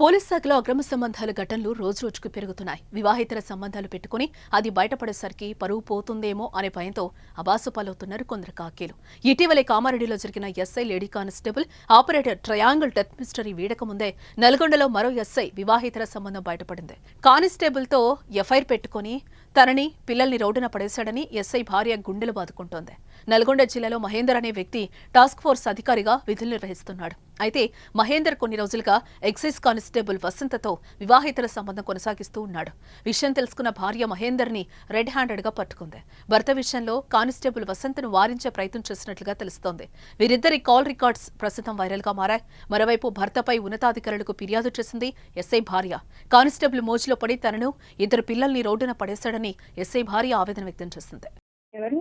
Police శాఖలో అక్రమ సంబంధాల ఘటనలు రోజురోజుకు పెరుగుతున్నాయి. వివాహేతర సంబంధాలు పెట్టుకుని అది బయటపడేసరికి పరువు పోతుందేమో అనే భయంతో అబాసుపాలవుతున్నారు కొందరు కాకీలు. ఇటీవలే కామారెడ్డిలో జరిగిన SI lady constable operator triangle death mystery వీడక ముందే నల్గొండలో మరో ఎస్ఐ వివాహేతర సంబంధం బయటపడింది. కానిస్టేబుల్తో ఎఫ్ఐఆర్ పెట్టుకుని తనని పిల్లల్ని రోడ్డున పడేశాడని ఎస్ఐ భార్య గుండెలు బాదుకుంటోంది. నల్గొండ జిల్లాలో మహేందర్ అనే వ్యక్తి టాస్క్ ఫోర్స్ అధికారిగా విధులు నిర్వహిస్తున్నాడు. అయితే మహేందర్ కొన్ని రోజులుగా ఎక్సైజ్ కానిస్టేబుల్ వసంతతో వివాహేతర సంబంధం కొనసాగిస్తూ ఉన్నాడు. విషయం తెలుసుకున్న భార్య మహేందర్ని రెడ్ హ్యాండెడ్గా పట్టుకుంది. భర్త విషయంలో కానిస్టేబుల్ వసంతను వారించే ప్రయత్నం చేసినట్లుగా తెలుస్తోంది. వీరిద్దరి కాల్ రికార్డ్స్ ప్రస్తుతం వైరల్గా మారాయి. మరోవైపు భర్తపై ఉన్నతాధికారులకు ఫిర్యాదు చేసింది ఎస్ఐ భార్య. కానిస్టేబుల్ మోజులో పడి తనను ఇద్దరు పిల్లల్ని రోడ్డున పడేశాడని ఎస్ఐ భార్య ఆవేదన వ్యక్తం చేసింది. ఎవరు?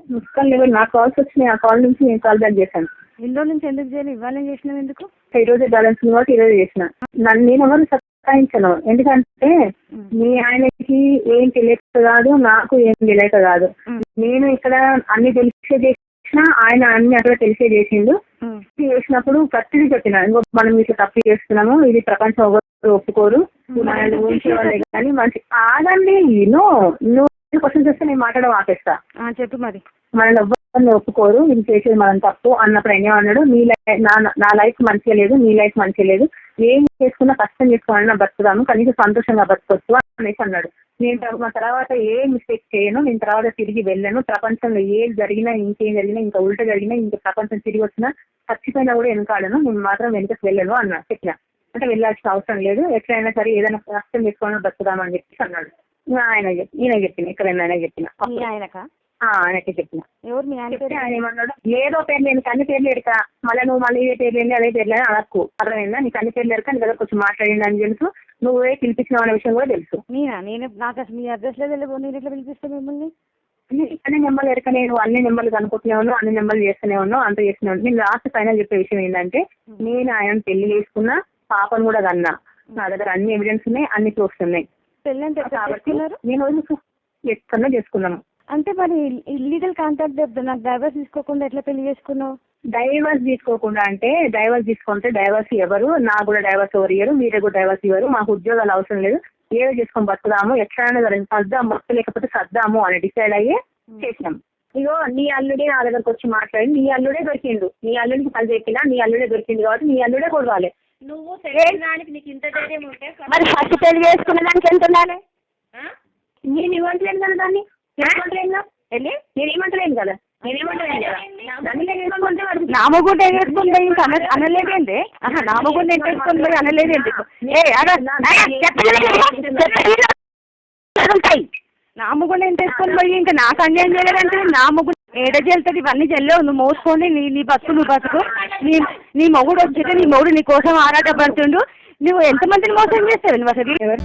నా కాల్స్ వచ్చినాయి ఆ కాల్ నుంచి నేను కాల్ బ్యాక్ చేశాను. రోజుల నుంచి ఎందుకు చేయలేదు? ఇవాళ చేసినావు ఎందుకు? ఈ రోజే బ్యాలెన్స్ కాబట్టి ఈ రోజు చేసిన. నన్ను నేను ఎవరు సత్తాయించను ఎందుకంటే మీ ఆయనకి ఏం తెలియక కాదు నాకు ఏం తెలియక కాదు. నేను ఇక్కడ అన్ని తెలిసే చేసిన ఆయన అన్ని అక్కడ తెలిసే చేసిండు. చేసినప్పుడు ప్రతిదీ చెప్పిన ఇంకో మనం ఇట్లా తప్పు చేస్తున్నాము ఇది ప్రపంచం ఒప్పుకోరు. మనల్ని ఊహించే వాళ్ళే కానీ మంచి ఆగండి నో నువ్వు క్వశ్చన్ చేస్తే నేను మాట్లాడడం ఆపేస్తా. ఆ, చెప్పు మరి. మనల్ని ఎవ్వరిని ఒప్పుకోరు ఇది చేసేది మనం తప్పు అన్నప్పుడు ఆయన అన్నాడు లై- నా నా లైఫ్ మంచిగా లేదు నీ లైఫ్ మంచిగా లేదు ఏం చేసుకున్నా కష్టం చేసుకోవాలన్నా బతుకుదాము కనీసం సంతోషంగా బతకొచ్చు అనేసి అన్నాడు. నేను మా తర్వాత ఏ మిస్టేక్ చేయను నేను తర్వాత తిరిగి వెళ్ళను ప్రపంచంలో ఏది జరిగినా ఇంకేం జరిగినా ఇంకా ఉల్టా జరిగినా ఇంకా ప్రపంచం తిరిగి వచ్చినా చచ్చిపోయినా కూడా వెనకాడను నేను మాత్రం వెనుకకు వెళ్ళను అన్నా చెప్పిన. అంటే వెళ్ళాల్సిన అవసరం లేదు ఎట్లయినా సరే ఏదైనా కష్టం చేసుకోవాలని బతుకుదామని చెప్పేసి అన్నాడు. ఆయన చెప్పి ఈయన చెప్పిన ఇక్కడ ఆయన చెప్పిన. మీ ఆయనక? ఆయనకి చెప్పిన. ఎవరు మీ ఆయన చెప్తే పేరు? ఆయన ఏమన్నాడు? ఏదో పేర్లు నేను అన్ని పేర్లు ఎడక మళ్ళీ నువ్వు మళ్ళీ ఇదే పేర్లు ఏంది అదే పేర్లు అని అనక్కు అర్థమైందా? నీకు అన్ని పేర్లు ఎడక నీ దగ్గర కొంచెం మాట్లాడింది అని తెలుసు. నువ్వే పిలిపించినావు అనే విషయం కూడా తెలుసు. నేనా? నేను నాకు అసలు మీ అడ్రస్ లేదు నేను ఎట్లా పిలిపిస్తా మిమ్మల్ని? అన్ని నెంబర్లు ఎడక నేను అన్ని నెంబర్లు కనుక్కుంటూనే ఉన్నావు అన్ని నెంబర్లు చేస్తూనే ఉన్నావు అంత చేస్తూనే ఉన్నావు నేను లాస్ట్ ఫైనల్ చెప్పే విషయం ఏంటంటే నేను ఆయన పెళ్ళి చేసుకున్నా పాపను కూడా కన్నా. నా దగ్గర అన్ని ఎవిడెన్స్ ఉన్నాయి అన్ని ప్రూఫ్స్ ఉన్నాయి. పెళ్ళి అంటే ఎట్లా కాబట్టి చేసుకున్నారు? నేను వదిలి ఎక్కడో చేసుకున్నాను. అంటే మరి ఇల్లీగల్ కాంటాక్ట్ చెప్తా నాకు డైవర్స్ తీసుకోకుండా ఎట్లా పెళ్ళి చేసుకున్నావు? డైవర్స్ తీసుకోకుండా అంటే డైవర్స్ తీసుకుంటే డైవర్స్ ఎవరు? నాకు కూడా డైవర్స్ ఎవరు ఇయ్యరు? మీరే కూడా డైవర్స్ ఇవ్వరు? మాకు ఉద్యోగాలు అవసరం లేదు. ఏదో చేసుకొని బతుకుదాము. ఎట్లైనా సరే సర్దాం బతు లేకపోతే సర్దాము అని డిసైడ్ అయ్యి చేసినాం. ఇగో నీ అల్లుడే నా దగ్గరకు వచ్చి మాట్లాడి నీ అల్లుడే దొరికిండు. నీ అల్లుడికి పని చెప్పినా నీ అల్లుడే దొరికింది కాబట్టి నీ అల్లుడే కొడవాలి నువ్వు తెలియడానికి నీకు ఇంత ధైర్యం ఉంటే మరి ఫస్ట్ పెళ్ళి చేసుకున్న దానికి ఎంత ఉండాలి? నేను ఇవ్వట్లేదు కదా దాన్ని? వెళ్ళి నేను ఏమంటలేను కదా? నేను ఏమంటలేను కదా? నామగుండ ఎగేసుకుని పోయి ఇంకా అన అనలేదేంటి? నామగుండ ఎగేసుకుని పోయి అనలేదేంటి? ఏ ఉంటాయి నామగుండ ఎంత వేసుకొని పోయి ఇంకా నాకు అన్యాయం చేయలేదంటే నామగుండ ఏడ చెల్తుంది ఇవన్నీ చెల్లవు నువ్వు మోసుకొని నీ నీ బతుకు నువ్వు బతుకు. నీ నీ మొగుడు వచ్చితే నీ మొగుడు నీ కోసం ఆరాటపడుతుండు. నువ్వు ఎంతమందిని మోసం చేస్తావు? నువ్వు అసలు